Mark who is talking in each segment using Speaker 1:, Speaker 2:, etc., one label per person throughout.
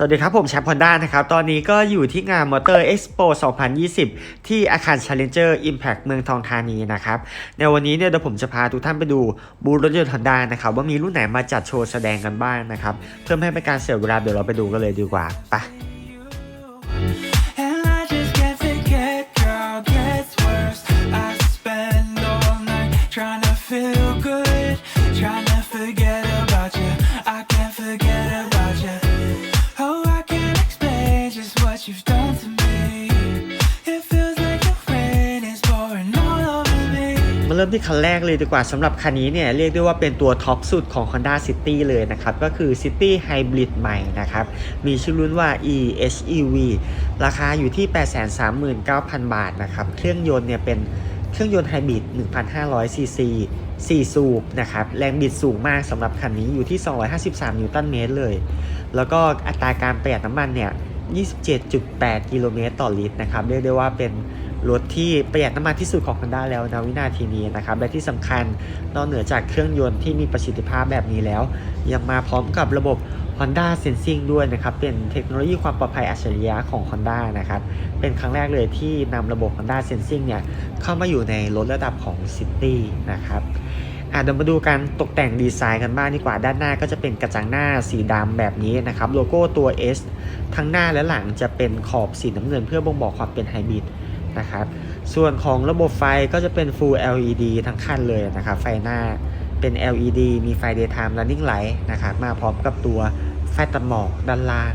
Speaker 1: สวัสดีครับ ผมแชมป์พอนด้านะครับ ตอนนี้ก็อยู่ที่งานมอเตอร์เอ็กซ์โป2020 ที่อาคาร Challenger Impact เมืองทองธานีนะครับ ในวันนี้เนี่ยเดี๋ยวผมจะพาทุกท่านไปดูบูธรถยนต์ฮอนด้านะครับ ว่ามีรุ่นไหนมาจัดโชว์แสดงกันบ้างนะครับ เพื่อไม่ให้เป็นการเสียเวลาเดี๋ยวเราไปดูกันเลยดีกว่าไป เริ่มที่คันแรกเลยดีกว่าสำหรับคันนี้เนี่ยเรียกได้ว่าเป็นตัวท็อปสุดของ Honda City เลยนะครับ ก็คือ City Hybrid ใหม่นะครับ มีชื่อรุ่นว่า EHEV ราคาอยู่ที่ 839,000 บาทนะครับ เครื่องยนต์เนี่ยเป็นเครื่องยนต์ไฮบริด1,500ซีซี4สูบนะครับ แรงบิดสูงมากสำหรับคันนี้อยู่ที่ 253 นิวตันเมตรเลย แล้วก็อัตราการประหยัดน้ำมันเนี่ย 27.8 กิโลเมตรต่อลิตรนะครับ เรียกได้ว่าเป็น รถที่ประหยัดน้ำมันที่สุดของ Honda แล้วนะวินาทีนี้นะครับ และที่สำคัญนอกเหนือจากเครื่องยนต์ที่มีประสิทธิภาพแบบนี้แล้ว ยังมาพร้อมกับระบบ Honda Sensing ด้วยนะครับ เป็นเทคโนโลยีความปลอดภัยอัจฉริยะของ Honda นะครับ เป็นครั้งแรกเลยที่นำระบบ Honda Sensing เนี่ย เข้ามาอยู่ในรถระดับของ City นะครับอะเดี๋ยวมาดูการตกแต่งดีไซน์กันบ้างดีกว่าด้านหน้าก็จะเป็นกระจังหน้าสีดำแบบนี้นะครับ โลโก้ตัว S ทั้งหน้าและหลังจะเป็นขอบสีน้ำเงินเพื่อบ่งบอกความเป็นไฮบริด นะครับ ส่วนของระบบไฟก็จะเป็น Full LED ทั้งคันเลยนะครับ ไฟหน้าเป็น LED มีไฟ Daytime Running Light นะครับ มาพร้อมกับตัวไฟตัดหมอกด้านล่าง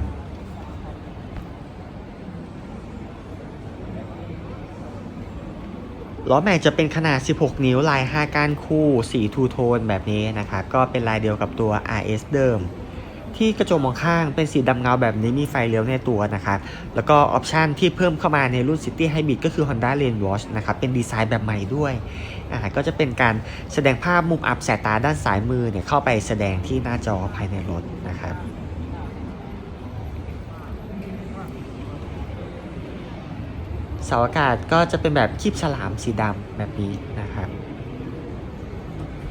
Speaker 1: ล้อแม็กจะเป็นขนาด 16 นิ้วลาย 5 ก้านคู่ สีทูโทนแบบนี้นะครับ ก็เป็นลายเดียวกับตัว RS เดิม ที่กระจกมองข้างเป็นสีดำเงาแบบนี้มีไฟเลี้ยวในตัวนะครับ แล้วก็ออปชันที่เพิ่มเข้ามาในรุ่น City Hybrid ก็คือ Honda Lane Watch นะครับ เป็นดีไซน์แบบใหม่ด้วยอ่าก็จะเป็นการแสดงภาพมุมอับสายตาด้านซ้ายมือเนี่ยเข้าไปแสดงที่หน้าจอภายในรถนะครับเสาอากาศก็จะเป็นแบบคีบฉลามสีดำแบบนี้นะครับ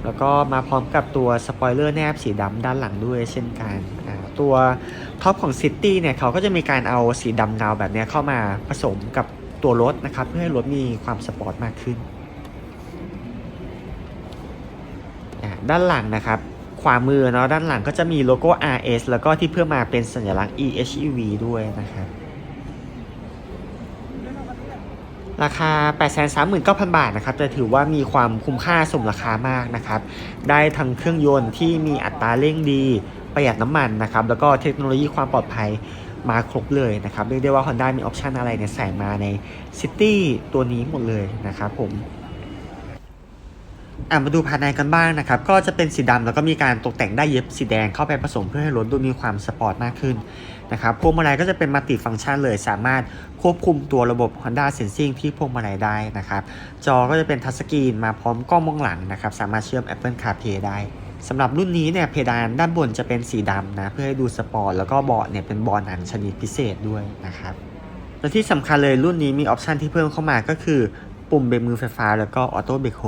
Speaker 1: แล้วก็มาพร้อมกับตัวสปอยเลอร์แนบสีดำด้านหลังด้วยเช่นกัน ตัวท็อปของ City เนี่ยเขาก็จะมีการเอาสีดำเงาแบบนี้เข้ามาผสมกับตัวรถนะครับ เพื่อให้รถมีความสปอร์ตมากขึ้น ด้านหลังนะครับ ขวามือเนาะด้านหลังก็จะมีโลโก้ RS แล้วก็ที่เพิ่มมาเป็นสัญลักษณ์ EHEV ด้วยนะครับ ราคา 839,000 บาทนะครับจะถือว่ามีความคุ้มค่าสมราคามากนะครับ ได้ทั้งเครื่องยนต์ที่มีอัตราเร่งดี ประหยัดน้ำมันนะครับ แล้วก็เทคโนโลยีความปลอดภัยมาครบเลยนะครับ เรียกได้ว่า Honda มีออปชันอะไรเนี่ยใส่มาในซิตี้ตัวนี้หมดเลยนะครับผม อะมาดูภายในกันบ้างนะครับ ก็จะเป็นสีดำแล้วก็มีการตกแต่งได้เย็บสีแดงเข้าไปผสมเพื่อให้รถดูมีความสปอร์ตมากขึ้นนะครับพวงมาลัยก็จะเป็นมัลติฟังก์ชันเลย สามารถควบคุมตัวระบบ Honda Sensing ที่พวงมาลัยได้นะครับจอก็จะเป็นทัชสกรีนมาพร้อมกล้องมองหลังนะครับสามารถเชื่อม Apple CarPlay ได้สำหรับรุ่นนี้เนี่ยเพดานด้านบนจะเป็นสีดำนะเพื่อให้ดูสปอร์ตแล้วก็เบาะเนี่ยเป็นเบาะหนังชนิดพิเศษด้วยนะครับและที่สำคัญเลยรุ่นนี้มีออปชันที่เพิ่มเข้ามาก็คือ ปุ่มเบรกมือไฟฟ้าแล้วก็ออโต้เบรกโฮ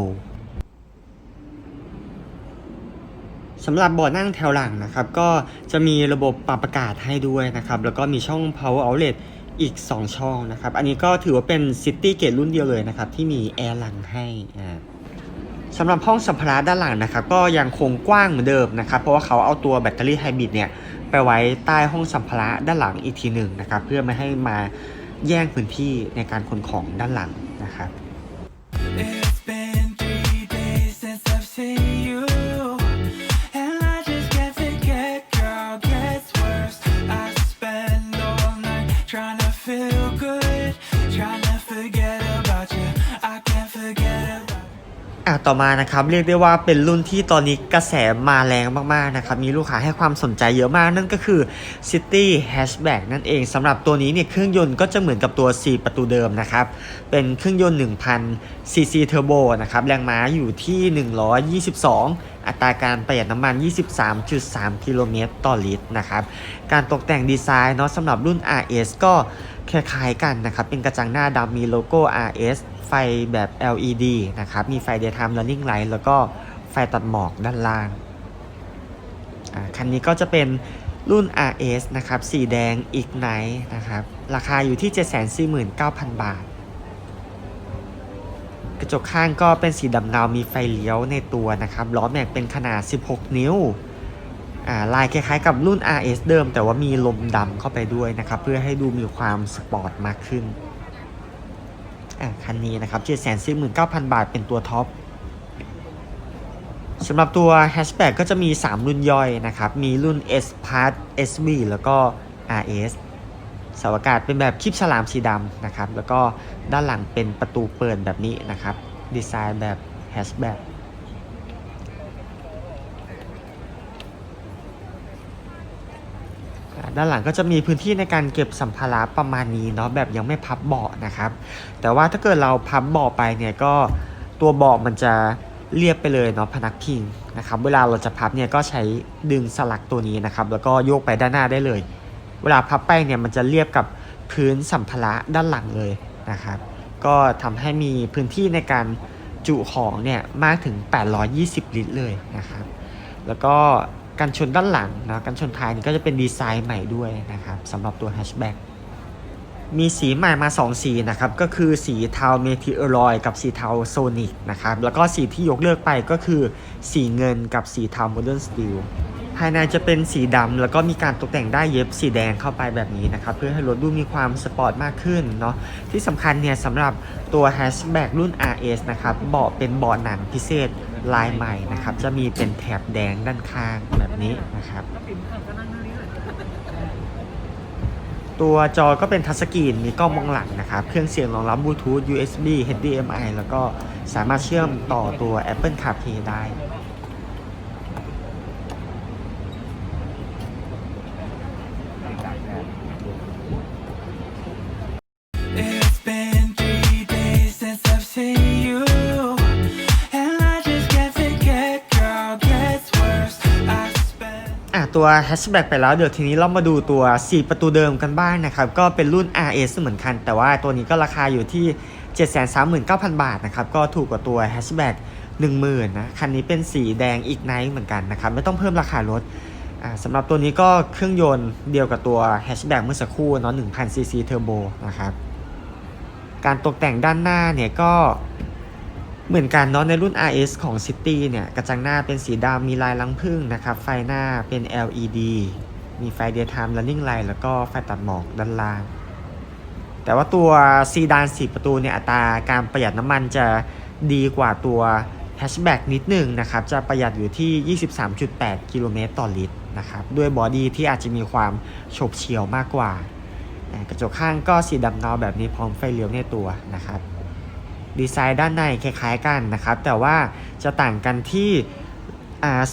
Speaker 1: สำหรับเบาะนั่งแถวหลังนะครับก็จะมีระบบปรับอากาศให้ด้วยนะครับแล้วก็มีช่อง power outlet อีก 2 ช่องนะครับ อันนี้ก็ถือว่าเป็น City Gate รุ่นเดียวเลยนะครับ ที่มีแอร์หลังให้อ่าสำหรับห้องสัมภาระด้านหลังนะครับ ก็ยังคงกว้างเหมือนเดิมนะครับ เพราะว่าเขาเอาตัวแบตเตอรี่ไฮบริดเนี่ย ไปไว้ใต้ห้องสัมภาระด้านหลังอีกทีหนึ่งนะครับ เพื่อไม่ให้มาแย่งพื้นที่ในการขนของด้านหลังนะครับ ต่อมานะครับเรียกได้ว่าเป็นรุ่นที่ตอนนี้กระแสมาแรงมากๆนะครับมีลูกค้าให้ความสนใจเยอะมากนั่นก็คือ City Hatchback นั่นเองสำหรับตัวนี้เนี่ยเครื่องยนต์ก็จะเหมือนกับตัว 4 ประตูเดิมนะครับเป็นเครื่องยนต์ 1,000 cc Turbo นะครับแรงม้าอยู่ที่ 122อัตราการประหยัดน้ำมัน 23.3 กิโลเมตรต่อลิตรนะครับ การตกแต่งดีไซน์เนาะสำหรับรุ่น RS ก็ คล้ายๆกันนะครับเป็นกระจังหน้าดำมีโลโก้ RS ไฟแบบ LED นะครับมีไฟ Daytime Running Light แล้วก็ไฟตัดหมอกด้านล่างอ่าคันนี้ก็จะเป็นรุ่น RS นะครับ สีแดง Ignite นะครับ ราคาอยู่ที่ 749,000 บาท กระจกข้างก็เป็นสีดำเงา มีไฟเลี้ยวในตัวนะครับ ล้อแม็กเป็นขนาด 16 นิ้ว ลายคล้ายๆกับรุ่น RS เดิม แต่ว่ามีลมดำเข้าไปด้วยนะครับ เพื่อให้ดูมีความสปอร์ตมากขึ้นอ่าคันนี้นะครับ 749,000 บาทเป็นตัวท็อปสำหรับตัวแฮชแบ็กก็จะมี 3 รุ่นย่อยนะครับ มีรุ่น S Part SV แล้วก็ RS สาอากาศเป็นแบบคลิปฉลามสีดำนะครับ แล้วก็ด้านหลังเป็นประตูเปิดแบบนี้นะครับ ดีไซน์แบบแฮชแบ็ก ด้านหลังก็จะมีพื้นที่ในการเก็บสัมภาระประมาณนี้เนาะแบบยังไม่พับเบาะนะครับ แต่ว่าถ้าเกิดเราพับเบาะไปเนี่ยก็ตัวเบาะมันจะเรียบไปเลยเนาะพนักพิงนะครับเวลาเราจะพับเนี่ยก็ใช้ดึงสลักตัวนี้นะครับแล้วก็โยกไปด้านหน้าได้เลย เวลาพับไปเนี่ยมันจะเรียบกับพื้นสัมภาระด้านหลังเลยนะครับ ก็ทำให้มีพื้นที่ในการจุของเนี่ยมากถึง 820 ลิตรเลยนะครับ แล้วก็ กันชนด้านหลังนะกันชนท้ายนี่ก็จะเป็นดีไซน์ใหม่ด้วยนะครับสำหรับตัวแฮชแบ็กมีสีใหม่มา 2 สีนะครับ ก็คือสีเทาเมทิโอรอยกับสีเทาโซนิกนะครับ แล้วก็สีที่ยกเลิกไปก็คือสีเงินกับสีเทาโมเดิร์นสตีลภายในจะเป็นสีดำแล้วก็มีการตกแต่งได้เย็บสีแดงเข้าไปแบบนี้นะครับ เพื่อให้รถดูมีความสปอร์ตมากขึ้นเนาะที่สำคัญเนี่ยสำหรับตัวแฮชแบ็กรุ่น RS นะครับเบาะเป็นเบาะหนังพิเศษ ลายใหม่นะครับ จะมีเป็นแถบแดงด้านข้างแบบนี้นะครับ ตัวจอก็เป็นทัชสกรีนมีกล้องมองหลังนะครับ เครื่องเสียงรองรับบลูทูธ USB HDMI แล้วก็สามารถเชื่อมต่อตัว Apple CarPlay ได้ ตัวแฮชแบ็กไปแล้ว เดี๋ยวทีนี้เรามาดูตัว 4 ประตูเดิมกันบ้างนะครับ ก็เป็นรุ่น RS เหมือนกัน แต่ว่าตัวนี้ก็ราคาอยู่ที่ 739,000 บาทนะครับ ก็ถูกกว่าตัวแฮชแบ็ก10,000นะ คันนี้เป็นสีแดงอีกไนท์เหมือนกันนะครับ ไม่ต้องเพิ่มราคารถสำหรับตัวนี้ก็เครื่องยนต์เดียวกับตัวแฮชแบ็กเมื่อสักครู่เนาะ1,000 cc เทอร์โบนะครับ การตกแต่งด้านหน้าเนี่ยก็ เหมือนกันเนาะในรุ่น RS ของ City เนี่ยกระจังหน้าเป็นสีดำมีลายลังพึ่งนะครับไฟหน้าเป็น LED มีไฟ Daytime Running Light แล้วก็ไฟตัดหมอกด้านล่าง แต่ว่าตัวซีดาน4ประตูเนี่ยอัตราการประหยัดน้ำมันจะดีกว่าตัวแฮชแบ็กนิดหนึ่งนะครับจะประหยัดอยู่ที่ 23.8 กิโลเมตรต่อลิตรนะครับด้วยบอดี้ที่อาจจะมีความโฉบเฉี่ยวมากกว่า กระจกข้างก็สีดำเงาแบบนี้พร้อมไฟเลี้ยวในตัวนะครับ ดีไซน์ด้านในคล้ายๆกันนะครับ แต่ว่าจะต่างกันที่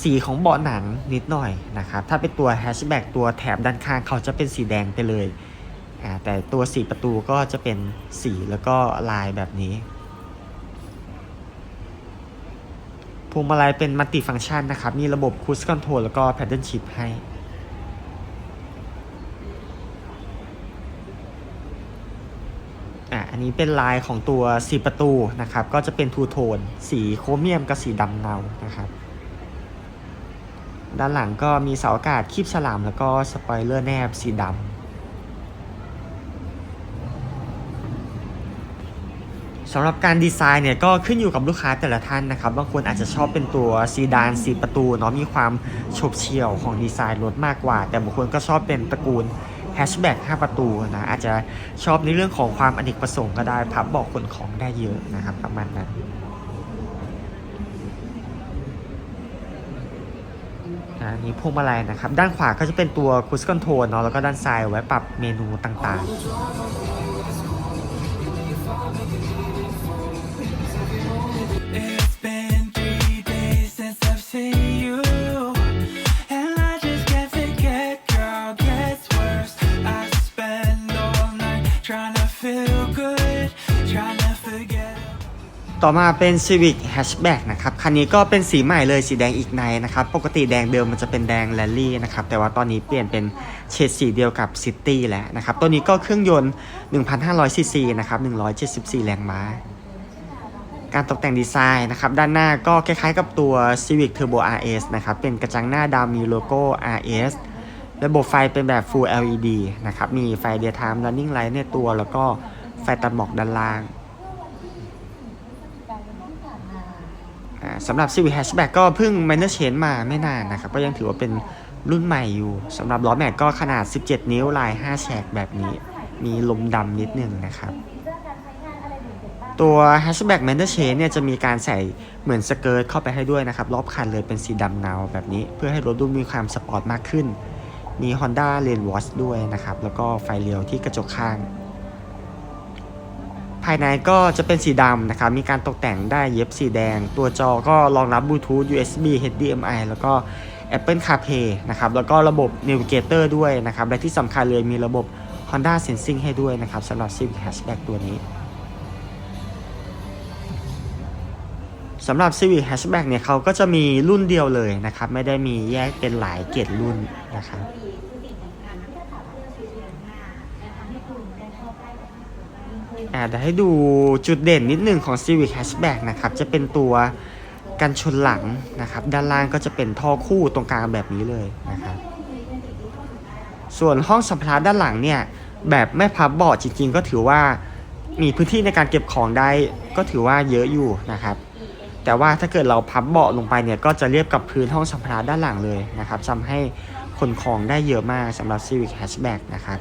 Speaker 1: สีของเบาะหนังนิดหน่อยนะครับ ถ้าเป็นตัวแฮชแบ็กตัวแถบด้านข้างเขาจะเป็นสีแดงไปเลยแต่ตัวสีประตูก็จะเป็นสีแล้วก็ลายแบบนี้พวงมาลัยเป็นมัลติฟัง c t ชันนะครับ มีระบบคู i คอนโทรลแล้วก็แพดเดิลชิพให้ อันนี้เป็นลายของตัวสีประตูนะครับ ก็จะเป็นทูโทน สีโครเมียมกับสีดำเงานะครับ ด้านหลังก็มีเสาอากาศคีบฉลาม แล้วก็สปอยเลอร์แนบสีดำสำหรับการดีไซน์เนี่ยก็ขึ้นอยู่กับลูกค้าแต่ละท่านนะครับ บางคนอาจจะชอบเป็นตัวซีดานสีประตูเนาะมีความฉบเฉี่ยวของดีไซน์รถมากกว่า แต่บางคนก็ชอบเป็นตระกูล แฮชแบ็ก5ประตูนะอาจจะชอบในเรื่องของความอเนกประสงค์ก็ได้พับบอกขนของได้เยอะนะครับประมาณนั้นนะมีพวงมาลัยนะครับ ด้านขวาก็จะเป็นตัวคูสคอนโทรลเนาะแล้วก็ด้านซ้ายไว้ปรับเมนูต่างๆ ต่อมาเป็น Civic Hatchback นะครับ คันนี้ก็เป็นสีใหม่เลยสีแดงอีกในนะครับ ปกติแดงเดิมมันจะเป็นแดงแรลลี่นะครับ แต่ว่าตอนนี้เปลี่ยนเป็นเฉดสีเดียวกับ City แล้วนะครับ ตัวนี้ก็เครื่องยนต์ 1,500 ซีซีนะครับ 174 แรงม้า การตกแต่งดีไซน์นะครับ ด้านหน้าก็คล้ายๆกับตัว Civic Turbo RS นะครับ เป็นกระจังหน้าดำมีโลโก้ RS ระบบไฟเป็นแบบ Full LED นะครับ มีไฟ Daytime Running Light ในตัว แล้วก็ไฟตัดหมอกด้านล่างอ่า สำหรับ Civic Hatchback ก็เพิ่ง Minor Change มาไม่นานนะครับ ก็ยังถือว่าเป็นรุ่นใหม่อยู่สำหรับล้อแม็กก็ขนาด 17 นิ้วลาย 5 แฉกแบบนี้มีลมดำนิดนึงนะครับ ตัว Hatchback m a n d e r Chain เนี่ยจะมีการใส่เหมือนสเกิร์ตเข้าไปให้ด้วยนะครับ รอบคันเลยเป็นสีดำเงาแบบนี้ เพื่อให้รถดูมีความสปอร์ตมากขึ้น มี Honda Lane Watch ด้วยนะครับ แล้วก็ไฟเลี้ยวที่กระจกข้าง ภายในก็จะเป็นสีดำนะครับ มีการตกแต่งได้เย็บสีแดง ตัวจอก็รองรับ Bluetooth USB HDMI แล้วก็ Apple CarPlay นะครับ แล้วก็ระบบ Navigator ด้วยนะครับ และที่สำคัญเลยมีระบบ Honda Sensing ให้ด้วยนะครับสำหรับ Civic Hatchback ตัวนี้สำหรับ Civic Hatchback เนี่ยเขาก็จะมีรุ่นเดียวเลยนะครับ ไม่ได้มีแยกเป็นหลายเกรดรุ่นนะครับ อ่าเดี๋ยวให้ดูจุดเด่นนิดหนึ่งของ Civic Hatchback นะครับ จะเป็นตัวกันชนหลังนะครับ ด้านล่างก็จะเป็นท่อคู่ตรงกลางแบบนี้เลยนะครับ ส่วนห้องสัมภาระด้านหลังเนี่ย แบบไม่พับเบาะจริง ๆ ก็ถือว่ามีพื้นที่ในการเก็บของได้ก็ถือว่าเยอะอยู่นะครับ แต่ว่าถ้าเกิดเราพับเบาะลงไปเนี่ย ก็จะเรียบกับพื้นห้องสัมภาระด้านหลังเลยนะครับทำให้ขนของได้เยอะมากสำหรับ Civic Hatchback นะครับ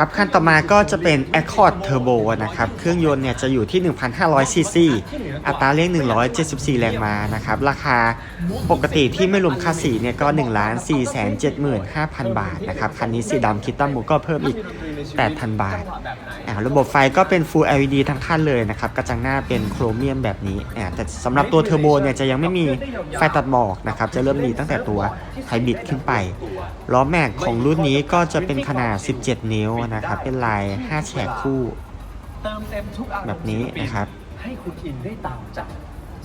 Speaker 1: ครับคันต่อมาก็จะเป็น Accord Turbo นะครับเครื่องยนต์เนี่ยจะอยู่ที่ 1,500 ซีซีอัตราเร่ง 174 แรงม้านะครับราคาปกติที่ไม่รวมค่าสีเนี่ยก็1 4 7 5 0 0 0 บาทนะครับคันนี้สีดำคิดตั้มมูก็เพิ่มอีก 8,000 บาท อ่าระบบไฟก็เป็น Full LED ทั้งคันเลยนะครับกระจังหน้าเป็นโครเมียมแบบนี้อ่าแต่สำหรับตัวเทอร์โบเนี่ยจะยังไม่มีไฟตัดหมอกนะครับจะเริ่มมีตั้งแต่ตัวไฮบริดขึ้นไปล้อแม็กของรุ่นนี้ก็จะเป็นขนาด 17 นิ้วนะครับเป็นลาย 5 แฉกคู่แบบนี้นะครับ
Speaker 2: ให้คุณอินได้ตามจ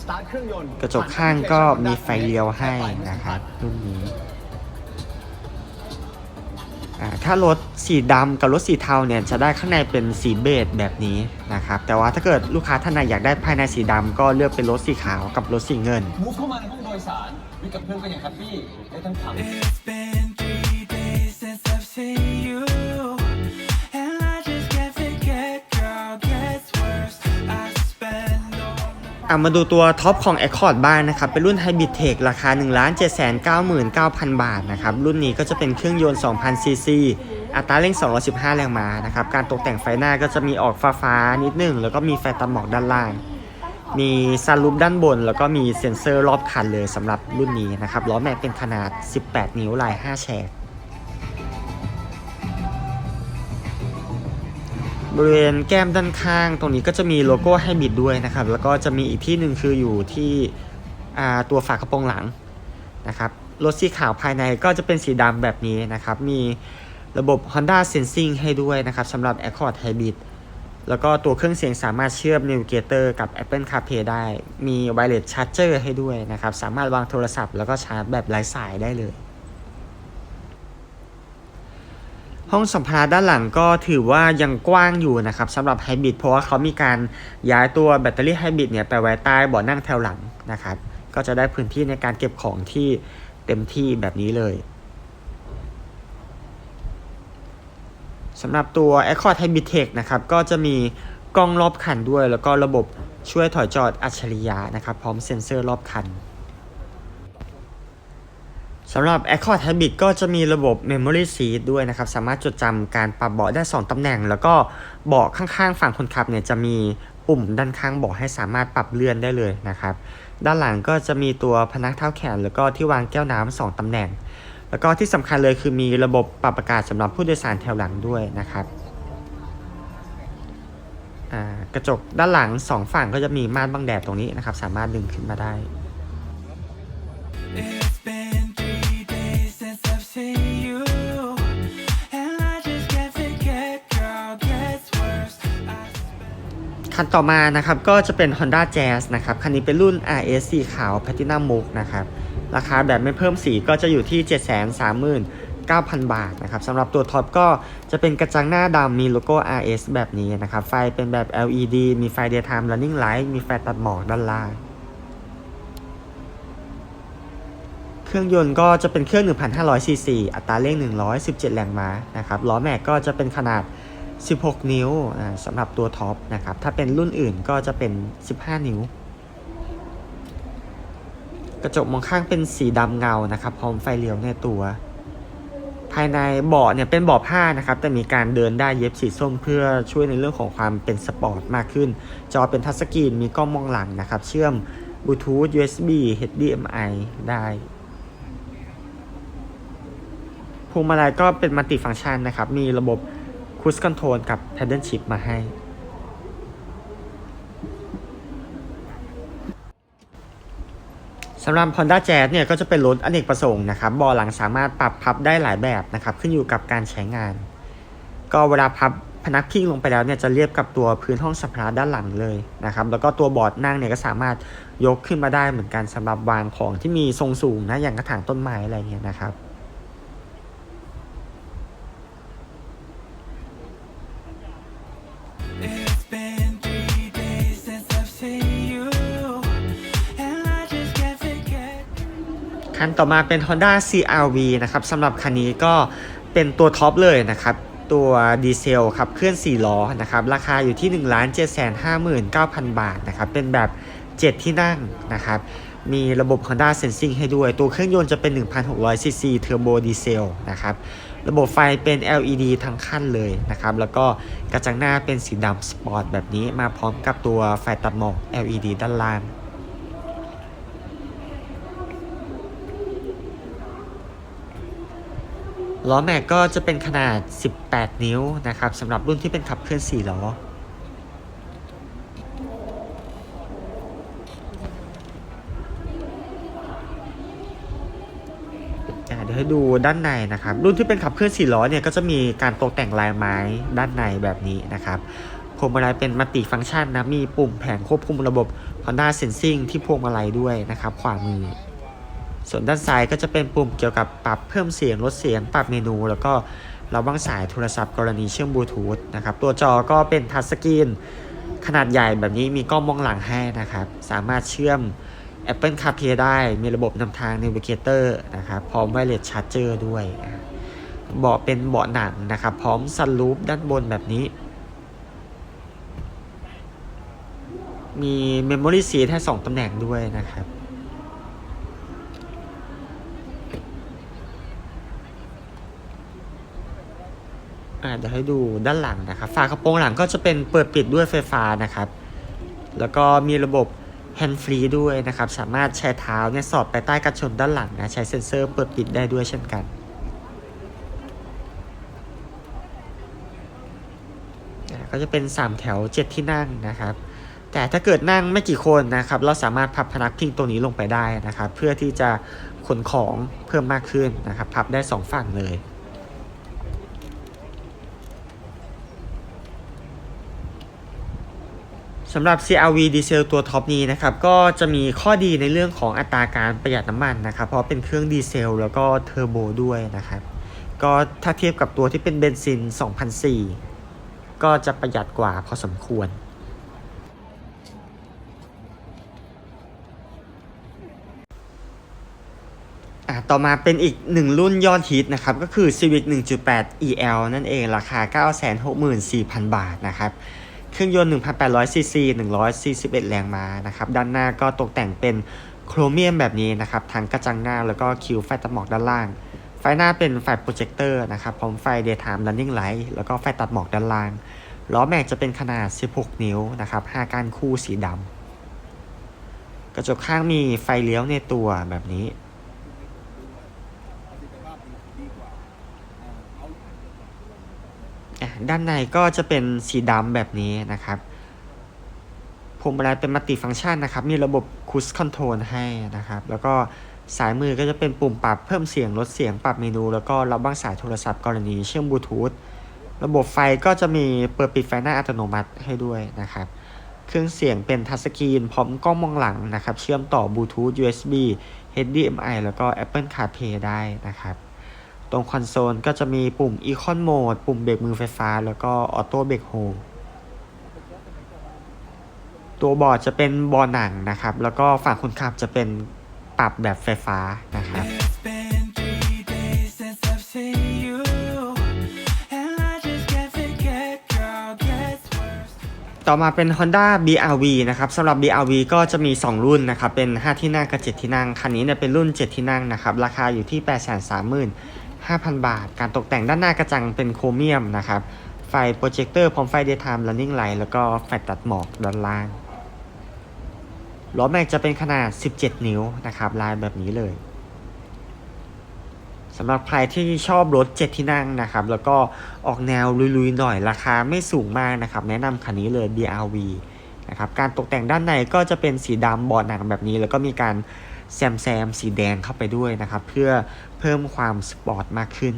Speaker 2: สตาร์ทเครื่องยนต์
Speaker 1: กระจกข้างก็มีไฟเลี้ยวให้นะครับรุ่นนี้ ถ้ารถสีดำกับรถสีเทาเนี่ยจะได้ข้างในเป็นสีเบจแบบนี้นะครับแต่ว่าถ้าเกิดลูกค้าท่านไหนอยากได้ภายในสีดำก็เลือกเป็นรถสีขาวกับรถสีเงิน
Speaker 2: มุกเข้ามาในห้องโดยสารวิกับเพื่อนก็อย่างแฮปปี้ได้ทั้งขับ
Speaker 1: อะมาดูตัวท็อปของ Accord บ้างนะครับ เป็นรุ่น Hybrid Tech ราคา 1 7 9 9 0 0 0 บาทนะครับ รุ่นนี้ก็จะเป็นเครื่องยนต์ 2,000 ซีซี อัตราเร่ง 215 แรงม้านะครับ การตกแต่งไฟหน้าก็จะมีออกฟ้าๆนิดหนึง แล้วก็มีไฟตัดหมอกด้านล่าง มีซันรูปด้านบน แล้วก็มีเซ็นเซอร์รอบคันเลยสำหรับรุ่นนี้นะครับ ล้อแม็กเป็นขนาด 18 นิ้วลาย 5 แฉก บริเวณแก้มด้านข้าง ตรงนี้ก็จะมีโลโก้ให้บิดด้วยนะครับ แล้วก็จะมีอีกที่หนึ่งคืออยู่ที่ตัวฝากระโปรงหลังนะครับรถสีขาวภายในก็จะเป็นสีดำแบบนี้นะครับ มีระบบ Honda Sensing ให้ด้วยนะครับสำหรับ Accord Hybrid แล้วก็ตัวเครื่องเสียงสามารถเชื่อม Navigator กับ Apple CarPlay ได้ มี Wireless Charger ให้ด้วยนะครับ สามารถวางโทรศัพท์แล้วก็ชาร์จแบบไร้สายได้เลย ห้องสัมภาระด้านหลังก็ถือว่ายังกว้างอยู่นะครับสำหรับไฮบริดเพราะว่าเขามีการย้ายตัวแบตเตอรี่ไฮบริดเนี่ยไปไว้ใต้เบาะนั่งแถวหลังนะครับ ก็จะได้พื้นที่ในการเก็บของที่เต็มที่แบบนี้เลยสำหรับตัว Accord Hybrid Tech นะครับก็จะมีกล้องรอบคันด้วย แล้วก็ระบบช่วยถอยจอดอัจฉริยะนะครับ พร้อมเซ็นเซอร์รอบคัน สำหรับ Accord Hybrid ก็จะมีระบบ Memory Seat ด้วยนะครับ สามารถจดจำการปรับเบาะได้ 2ตำแหน่ง แล้วก็เบาะข้างๆ ฝั่งคนขับเนี่ยจะมีปุ่มด้านข้างเบาะให้สามารถปรับเลื่อนได้เลยนะครับ ด้านหลังก็จะมีตัวพนักเท้าแขน แล้วก็ที่วางแก้วน้ำสองตำแหน่ง แล้วก็ที่สำคัญเลยคือมีระบบปรับอากาศสำหรับผู้โดยสารแถวหลังด้วยนะครับกระจกด้านหลังสองฝั่งก็จะมีม่านบังแดดตรงนี้นะครับ สามารถดึงขึ้นมาได้ คันต่อมานะครับก็จะเป็น Honda Jazz นะครับ คันนี้เป็นรุ่น RS สีขาว Platinum m o o นะครับ ราคาแบบไม่เพิ่มสีก็จะอยู่ที่ 739,000 9,000 บาทนะครับสำหรับตัวท็อปก็จะเป็นกระจังหน้าดำมีโลโก้ RS แบบนี้นะครับ ไฟเป็นแบบ LED มีไฟ daytime running light มีไฟตัดหมอกด้านล่างเครื่องยนต์ก็จะเป็นเครื่อง 1,500ซีซี อัตราเร่ง 117 แรงม้า นะครับ ล้อแม็กก็จะเป็นขนาด 16 นิ้วสำหรับตัวท็อปนะครับ ถ้าเป็นรุ่นอื่นก็จะเป็น 15 นิ้ว กระจกมองข้างเป็นสีดำเงานะครับ พร้อมไฟเลี้ยวในตัว ภายในเบาะเนี่ยเป็นเบาะผ้านะครับ แต่มีการเดินได้เย็บสีส้มเพื่อช่วยในเรื่องของความเป็นสปอร์ตมากขึ้น จอเป็นทัชสกรีนมีกล้องมองหลังนะครับ เชื่อมบลูทูธ USB HDMI ได้พวงมาลัยก็เป็นมัลติฟังก์ชันนะครับ มีระบบ คู i คอนโทรลกับ Paddle Shift มาให้ สำหรับ Honda Jazz เนี่ยก็จะเป็นรถอเนกประสงค์นะครับบาะหลังสามารถปรับพับได้หลายแบบนะครับ ขึ้นอยู่กับการใช้งาน ก็เวลาพับพนักพิงลงไปแล้วเนี่ยจะเรียบกับตัวพื้นห้องสัมภาระด้านหลังเลยนะครับ แล้วก็ตัวบอร์ดนั่งเนี่ยก็สามารถยกขึ้นมาได้เหมือนกันสำหรับวางของที่มีทรงสูงนะอย่างกระถางต้นไม้อะไรเงี้ยนะครับ คันต่อมาเป็น Honda CRV นะครับสำหรับคันนี้ก็เป็นตัวท็อปเลยนะครับ ตัวดีเซลขับเคลื่อน 4 ล้อนะครับ ราคาอยู่ที่ 1 7 5 9 0 0 0 บาทนะครับ เป็นแบบ 7 ที่นั่งนะครับ มีระบบ Honda Sensing ให้ด้วย ตัวเครื่องยนต์จะเป็น 1,600 cc Turbo Diesel นะครับ ระบบไฟเป็น LED ทั้งคันเลยนะครับ แล้วก็กระจังหน้าเป็นสีดำสปอร์ตแบบนี้มาพร้อมกับตัวไฟตัดหมอก LED ด้านล่าง ล้อแม็กก็จะเป็นขนาด 18 นิ้วนะครับสำหรับรุ่นที่เป็นขับเคลื่อน4ล้อเดี๋ยวให้ดูด้านในนะครับ รุ่นที่เป็นขับเคลื่อน4ล้อเนี่ยก็จะมีการตกแต่งลายไม้ด้านในแบบนี้นะครับพวงมาลัยเป็นมัลติฟังก์ชันนะ มีปุ่มแผงควบคุมระบบ Honda Sensing ที่พวงมาลัยด้วยนะครับขวามือ ส่วนด้านซ้ายก็จะเป็นปุ่มเกี่ยวกับปรับเพิ่มเสียงลดเสียง ปรับเมนู แล้วก็ระวังสายโทรศัพท์กรณีเชื่อมบลูทูธนะครับ ตัวจอก็เป็นทัชสกรีนขนาดใหญ่แบบนี้มีกล้องมองหลังให้นะครับ สามารถเชื่อม Apple CarPlay ได้มีระบบนำทาง Navigator นะครับพร้อม Wireless Charger ด้วยเบาะเป็นเบาะหนังนะครับ พร้อมซันรูฟด้านบนแบบนี้ มี Memory Seat ให้ 2ตำแหน่งด้วยนะครับ เดี๋ยวให้ดูด้านหลังนะครับ ฝากระโปรงหลังก็จะเป็นเปิดปิดด้วยไฟฟ้านะครับ แล้วก็มีระบบ hand free ด้วยนะครับ สามารถใช้เท้าเนี่ยสอดไปใต้กันชนด้านหลังนะ ใช้เซ็นเซอร์เปิดปิดได้ด้วยเช่นกัน ก็จะเป็น 3 แถว 7 ที่นั่งนะครับ แต่ถ้าเกิดนั่งไม่กี่คนนะครับ เราสามารถพับพนักพิงตัวนี้ลงไปได้นะครับ เพื่อที่จะขนของเพิ่มมากขึ้นนะครับ พับได้ 2 ฝั่งเลย สำหรับ CRV ดีเซลตัวท็อปนี้นะครับก็จะมีข้อดีในเรื่องของอัตราการประหยัดน้ำมันนะครับเพราะเป็นเครื่องดีเซลแล้วก็เทอร์โบด้วยนะครับก็ถ้าเทียบกับตัวที่เป็นเบนซิน2004 ก็จะประหยัดกว่าพอสมควรต่อมาเป็นอีกหนึ่งรุ่นยอดฮิตนะครับก็คือ Civic 1.8 EL นั่นเองราคา 964,000 บาทนะครับ เครื่องยนต์ 1,800 ซีซี 141 แรงม้านะครับ ด้านหน้าก็ตกแต่งเป็นโครเมียมแบบนี้นะครับ ทั้งกระจังหน้าแล้วก็คิวไฟตัดหมอกด้านล่าง ไฟหน้าเป็นไฟโปรเจคเตอร์นะครับ พร้อมไฟ daytime running light แล้วก็ไฟตัดหมอกด้านล่าง ล้อแม็กจะเป็นขนาด 16 นิ้วนะครับ 5ก้านคู่สีดำ กระจกข้างมีไฟเลี้ยวในตัวแบบนี้ อะ ด้านในก็จะเป็นสีดำแบบนี้นะครับพวงมาลัยเป็นมัลติฟังก์ชันนะครับ มีระบบคู i คอนโทรลให้นะครับ แล้วก็สายมือก็จะเป็นปุ่มปรับเพิ่มเสียงลดเสียงปรับเมนู แล้วก็รับบ้างสายโทรศัพท์กรณีเชื่อมบลูทูธระบบไฟก็จะมีเปิดปิดไฟหน้าอัตโนมัติให้ด้วยนะครับ เครื่องเสียงเป็นทัชสกรีนพร้อมกล้องมองหลังนะครับ เชื่อมต่อบลูทูธ USB HDMI แล้วก็ Apple CarPlay ได้นะครับ ตรงคอนโซลก็จะมีปุ่ม Econ Mode ปุ่มเบรกมือไฟฟ้า แล้วก็ Auto Brake Hold ตัวบอร์ดจะเป็นบอร์หนังนะครับ แล้วก็ฝั่งคนขับจะเป็นปรับแบบไฟฟ้านะครับต่อมาเป็น Honda BRV นะครับสำหรับ BRV ก็จะมี 2 รุ่นนะครับ เป็น 5 ที่นั่งกับ 7 ที่นั่ง คันนี้เนี่ยเป็นรุ่น 7 ที่นั่งนะครับ ราคาอยู่ที่ 5,000 บาท การตกแต่งด้านหน้ากระจังเป็นโครเมียมนะครับ ไฟโปรเจคเตอร์พร้อมไฟ daytime running light แล้วก็ไฟตัดหมอกด้านล่าง ล้อแม็กจะเป็นขนาด 17 นิ้วนะครับ ลายแบบนี้เลยสำหรับใครที่ชอบรถ7ที่นั่งนะครับ แล้วก็ออกแนวลุยๆหน่อยราคาไม่สูงมากนะครับ แนะนำคันนี้เลย BRV นะครับ การตกแต่งด้านในก็จะเป็นสีดำบอดหนังแบบนี้ แล้วก็มีการ แซมแซมสีแดงเข้าไปด้วยนะครับ เพื่อเพิ่มความสปอร์ตมากขึ้น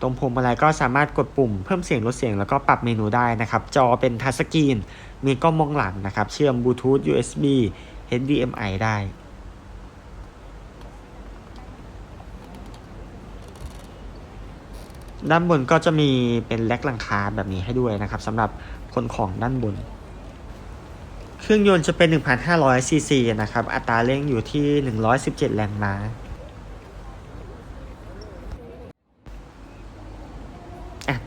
Speaker 1: ตรงพวงมาลัยก็สามารถกดปุ่มเพิ่มเสียงลดเสียงแล้วก็ปรับเมนูได้นะครับ จอเป็นทัชสกรีนมีกล้องมองหลังนะครับ เชื่อมบลูทูธ USB HDMI ได้ด้านบนก็จะมีเป็นแล็กหลังคาแบบนี้ให้ด้วยนะครับสำหรับคนของด้านบน เครื่องยนต์จะเป็น 1,500 ซีซีนะครับ อัตราเร่งอยู่ที่ 117 แรงม้า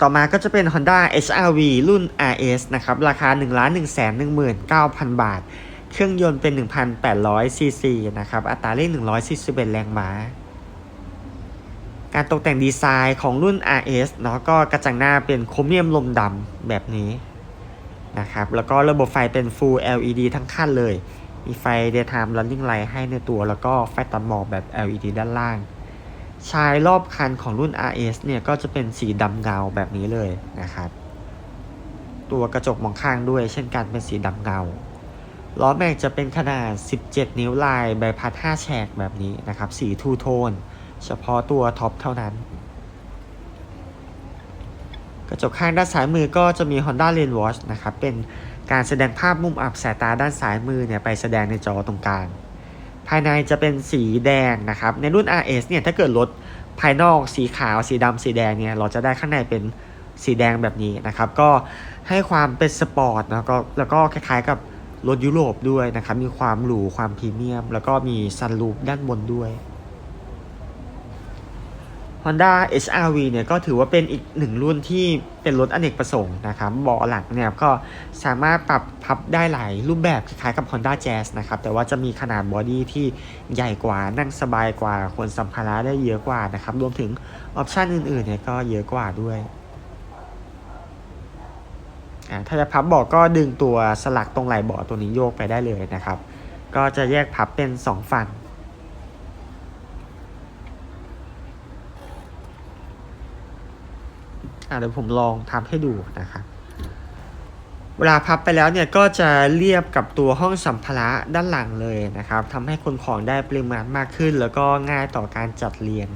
Speaker 1: ต่อมาก็จะเป็น Honda HRV รุ่น RS นะครับ ราคา 1 1 1 9 0 0 0 บาท เครื่องยนต์เป็น 1,800 ซีซีนะครับ อัตราเร่ง 141 แรงม้า การตกแต่งดีไซน์ของรุ่น RS เนาะก็กระจังหน้าเป็นโครเมียมลมดำแบบนี้ นะครับ แล้วก็ระบบไฟเป็น Full LED ทั้งคันเลย มีไฟ Daytime Running Light ให้ในตัว แล้วก็ไฟตัดหมอกแบบ LED ด้านล่าง ชายรอบคันของรุ่น RS เนี่ย ก็จะเป็นสีดำเงาแบบนี้เลยนะครับ ตัวกระจกมองข้างด้วย เช่นกันเป็นสีดำเงา ล้อแม็กจะเป็นขนาด 17 นิ้วลายใบพัด 5 แฉกแบบนี้นะครับ สีทูโทน เฉพาะตัวท็อปเท่านั้น กระจกข้างด้านซ้ายมือก็จะมี Honda Lane Watch นะครับเป็นการแสดงภาพมุมอับสายตาด้านซ้ายมือเนี่ยไปแสดงในจอตรงกลางภายในจะเป็นสีแดงนะครับ ในรุ่น RS เนี่ยถ้าเกิดรถภายนอกสีขาวสีดำสีแดงเนี่ยเราจะได้ข้างในเป็นสีแดงแบบนี้นะครับ ก็ให้ความเป็นสปอร์ตแล้วก็แล้วก็คล้ายๆกับรถยุโรปด้วยนะครับ มีความหรูความพรีเมียม แล้วก็มีซันรูฟด้านบนด้วย Honda HRV เนี่ยก็ถือว่าเป็นอีกหนึ่งรุ่นที่เป็นรถอเนกประสงค์นะครับเบาะหลังเนี่ยก็สามารถปรับพับได้หลายรูปแบบคล้ายๆกับ Honda Jazz นะครับแต่ว่าจะมีขนาดบอดี้ที่ใหญ่กว่านั่งสบายกว่าคนสัมภาระได้เยอะกว่านะครับรวมถึงออปชันอื่นๆเนี่ยก็เยอะกว่าด้วยอ่าถ้าจะพับเบาะก็ดึงตัวสลักตรงไหล่เบาะตัวนี้โยกไปได้เลยนะครับ ก็จะแยกพับเป็น 2 ฝั่ง อะเดี๋ยวผมลองทำให้ดูนะครับเวลาพับไปแล้วเนี่ยก็จะเรียบกับตัวห้องสัมภาระด้านหลังเลยนะครับทำให้คนของได้ปริมาณมากขึ้น แล้วก็ง่ายต่อการจัดเรียง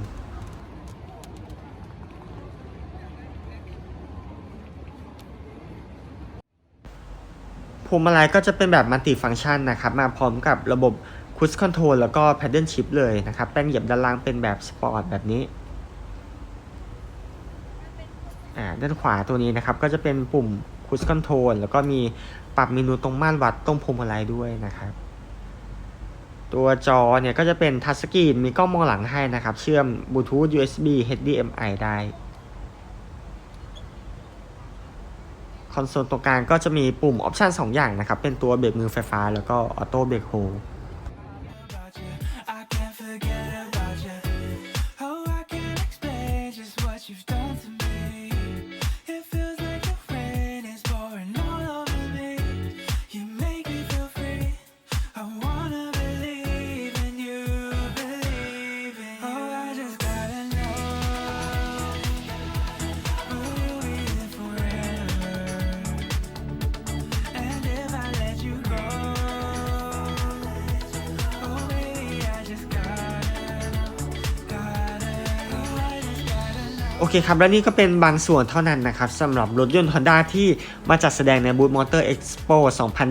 Speaker 1: พวงมาลัยก็จะเป็นแบบมัลติฟัง c t ชันนะครับ มาพร้อมกับระบบคู i คอนโทรลแล้วก็ Paddle Shift เลยนะครับ แป้งเหยียบด้านล่างเป็นแบบสปอร์ตแบบนี้ อ่าด้านขวาตัวนี้นะครับ ก็จะเป็นปุ่มคู i คอนโทรลแล้วก็มีปรับเมนูตรงม่านวัดตรงพวงมาลัยด้วยนะครับ ตัวจอเนี่ยก็จะเป็นทัชสกรีนมีกล้องมองหลังให้นะครับ เชื่อมบลูทูธ USB HDMI ได้คอนโซลตรงกลางก็จะมีปุ่มออปชัน2 อย่างนะครับ เป็นตัวเบรกมือไฟฟ้า แล้วก็ออโต้เบรกโฮ โอเคครับ และนี่ก็เป็นบางส่วนเท่านั้นนะครับสำหรับรถยนต์ Honda ที่มาจัดแสดงในบูธมอเตอร์เอ็กซ์โป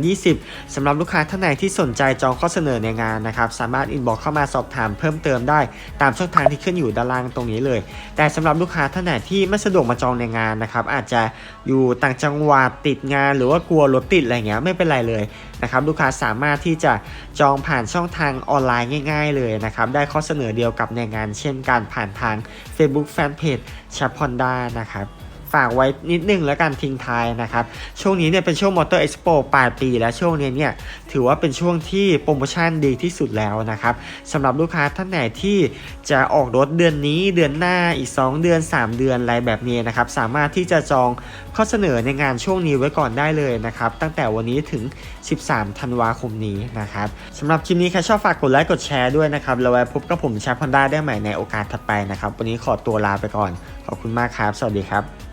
Speaker 1: 2020 สำหรับลูกค้าท่านไหนที่สนใจจองข้อเสนอในงานนะครับ สามารถอินบอกเข้ามาสอบถามเพิ่มเติมได้ตามช่องทางที่ขึ้นอยู่ด้านล่างตรงนี้เลย แต่สำหรับลูกค้าท่านไหนที่ไม่สะดวกมาจองในงานนะครับอาจจะอยู่ต่างจังหวัดติดงาน หรือว่ากลัวรถติดอะไรเงี้ยไม่เป็นไรเลยนะครับลูกค้าสามารถที่จะจองผ่านช่องทางออนไลน์ง่าย ๆ เลยนะครับได้ข้อเสนอเดียวกับในงานเช่นการผ่านทาง Facebook Fanpage ชาพอนด้านะครับ ฝากไว้นิดนึงแล้วกันทิ้งท้ายนะครับ ช่วงนี้เนี่ยเป็นช่วงมอเตอร์เอ็กซ์โปปลายปีและช่วงนี้เนี่ยถือว่าเป็นช่วงที่โปรโมชั่นดีที่สุดแล้วนะครับสำหรับลูกค้าท่านไหนที่จะออกรถเดือนนี้เดือนหน้าอีก 2 เดือน 3 เดือนอะไรแบบนี้นะครับสามารถที่จะจองข้อเสนอในงานช่วงนี้ไว้ก่อนได้เลยนะครับตั้งแต่วันนี้ถึง 13 ธันวาคมนี้นะครับสำหรับคลิปนี้ใครชอบฝากกดไลค์กดแชร์ด้วยนะครับแล้วไว้พบกับผมแชร์พอนด้าได้ใหม่ในโอกาสถัดไปนะครับวันนี้ขอตัวลาไปก่อน ขอบคุณมากครับ สวัสดีครับ